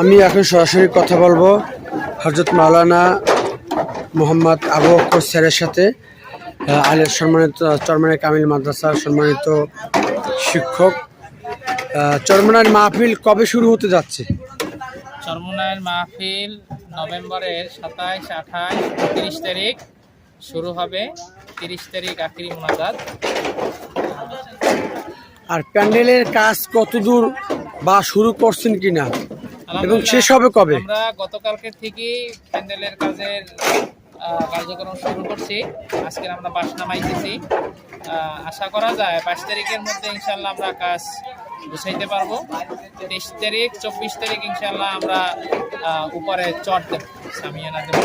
আমি এখন সরাসরি কথা বলব হজরত মাওলানা মোহাম্মদ আবু বকর স্যারের সাথে আলের সম্মানিত চরমানের কামিল মাদ্রাসার সম্মানিত শিক্ষক। চরমনার মাহফিল কবে শুরু হতে যাচ্ছে? চরমনায়ের মাহফিল নভেম্বরের সাতাইশ আঠাশ তিরিশ তারিখ শুরু হবে তিরিশ তারিখ আখিরি মোনাজাত। আর প্যান্ডেলের কাজ কতদূর বা শুরু করছেন কিনা? এবং শেষ হবে কবে? আমরা গতকালকে থেকেই প্যান্ডেলের কাজের কার্যক্রম শুরু করছি। আজকে আমরা বাস নামাইতেছি। আশা করা যায় বাইশ তারিখের মধ্যে ইনশাল্লাহ আমরা কাজ গুছাইতে পারব। তেইশ তারিখ চব্বিশ তারিখ ইনশাল্লাহ আমরা উপরে চট দেব সামিয়ানা দেব।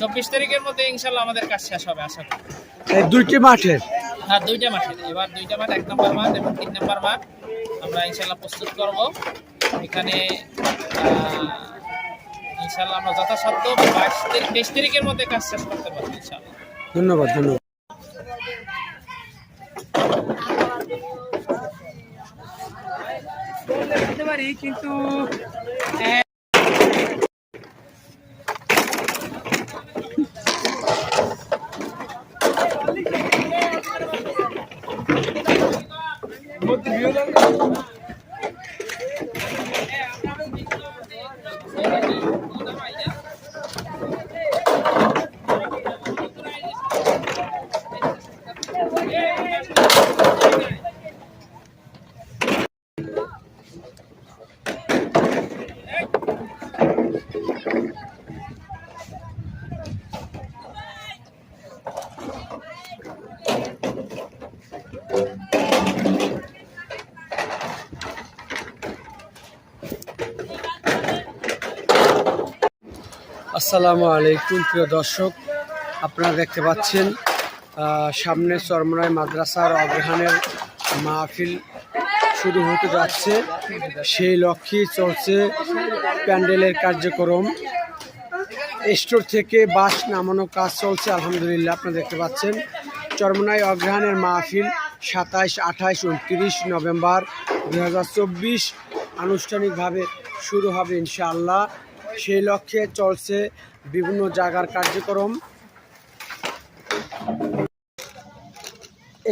চব্বিশ তারিখের মধ্যে ইনশাল্লাহ আমাদের কাজ শেষ হবে আশা করি। এই দুইটি মাঠের হ্যাঁ দুইটা মাঠে। এবার দুইটা মাঠ এক নম্বর মাঠ এবং তিন নম্বর মাঠ। আমরা ইনশাল্লাহ প্রস্তুত করব। এখানে আহ, ইনশাল্লাহ আমরা যথাসাধ্য বাইশ তারিখ তেইশ তারিখের মধ্যে কাজ শেষ করতে পারব ইনশাল্লাহ ধন্যবাদ ধন্যবাদ। করতে পারি কিন্তু আসসালামু আলাইকুম প্রিয় দর্শক। আপনারা দেখতে পাচ্ছেন সামনে চরমনায় মাদ্রাসার অগ্রহায়ণের মাহফিল শুরু হতে যাচ্ছে। সেই লক্ষ্যেই চলছে প্যান্ডেলের কার্যক্রম। স্টোর থেকে বাস নামানো কাজ চলছে, আলহামদুলিল্লাহ, আপনারা দেখতে পাচ্ছেন। চরমনায় অগ্রহায়ণের মাহফিল সাতাইশ, আঠাইশ, উনত্রিশ নভেম্বর দু হাজার চব্বিশ আনুষ্ঠানিকভাবে শুরু হবে ইনশাআল্লাহ। সেই লক্ষ্যে চলছে বিভিন্ন জায়গার কার্যক্রম।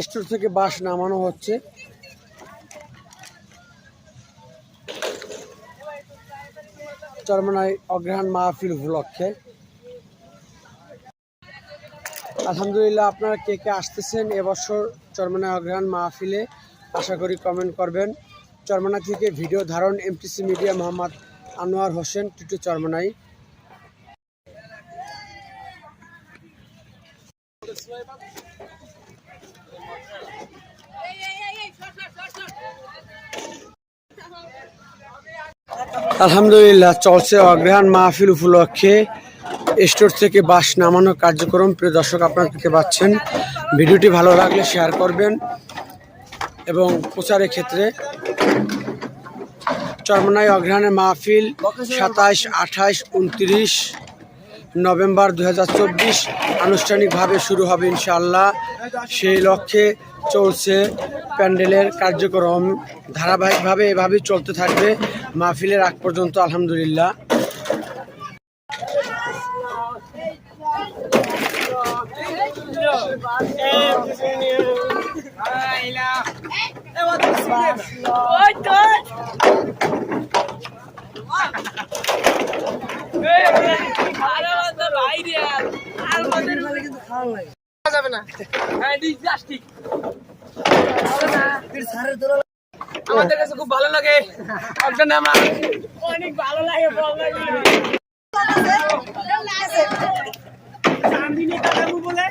স্টোর থেকে বাস নামানো হচ্ছে। চরমনায় অগ্রহায়ণ মাহফিল উপলক্ষে। আলহামদুলিল্লাহ, আপনারা কে কে আসতেছেন এবছর চরমনায় অগ্রহায়ণ মাহফিলে, আশা করি কমেন্ট করবেন। চরমনা থেকে ভিডিও ধারণ এমটিসি মিডিয়া মোহাম্মদ আনোয়ার হোসেন, টুটু চরমনাই আলহামদুলিল্লাহ, চলছে অগ্রহায়ণ মাহফিল উপলক্ষে স্টোর থেকে বাস নামানোর কার্যক্রম। প্রিয় দর্শক, আপনারা দেখতে পাচ্ছেন, ভিডিওটি ভালো লাগলে শেয়ার করবেন এবং প্রচারের ক্ষেত্রে চরমনাই অগ্রহায়ণের মাহফিল সাতাইশ, আঠাইশ, উনত্রিশ নভেম্বর দু হাজার চব্বিশ আনুষ্ঠানিকভাবে শুরু হবে ইনশাআল্লাহ। সেই লক্ষ্যে চলছে প্যান্ডেলের কার্যক্রম। ধারাবাহিকভাবে এভাবেই চলতে থাকবে। মাহফিলের আগ পর্যন্ত আলহামদুলিল্লাহ। হ্যাঁ আমাদের কাছে খুব ভালো লাগে একজন আমার অনেক ভালো লাগে বলে